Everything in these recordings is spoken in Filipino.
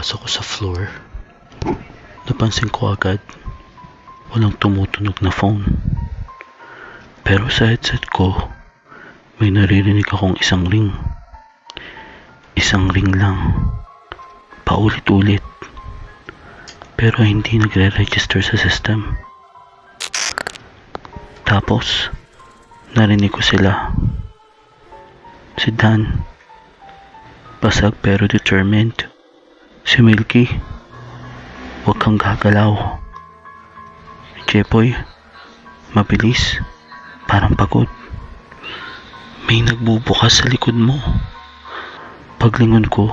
Pagbasa ko sa floor, napansin ko agad walang tumutunog na phone. Pero sa headset ko, may naririnig akong isang ring. Isang ring lang. Paulit-ulit. Pero hindi nagre-register sa system. Tapos, narinig ko sila. Si Dan. Basag pero determined. Si Milky. Huwag kang gagalaw. Jepoy. Mabilis. Parang pagod. May nagbubukas sa likod mo. Paglingon ko,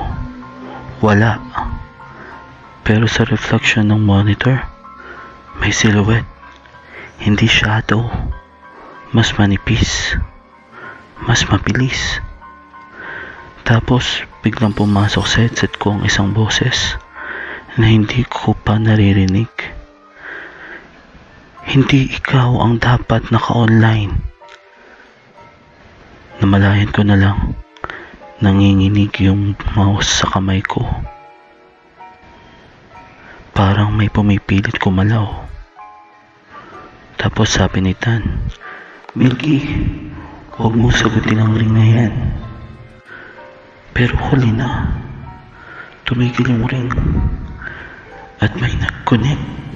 wala. Pero sa reflection ng monitor, may silhouette. Hindi shadow. Mas manipis. Mas mabilis. Tapos, biglang pumasok sa headset ko ang isang boses na hindi ko pa naririnig. Hindi ikaw ang dapat naka-online. Namalayan ko na lang. Nanginginig yung mouse sa kamay ko. Parang may pumipilit kumalaw. Tapos sabi ni Tan, Milky, huwag mo sagutin ang ring na yan. Pero huli na. Tumigil yung ring. At may nag-connect.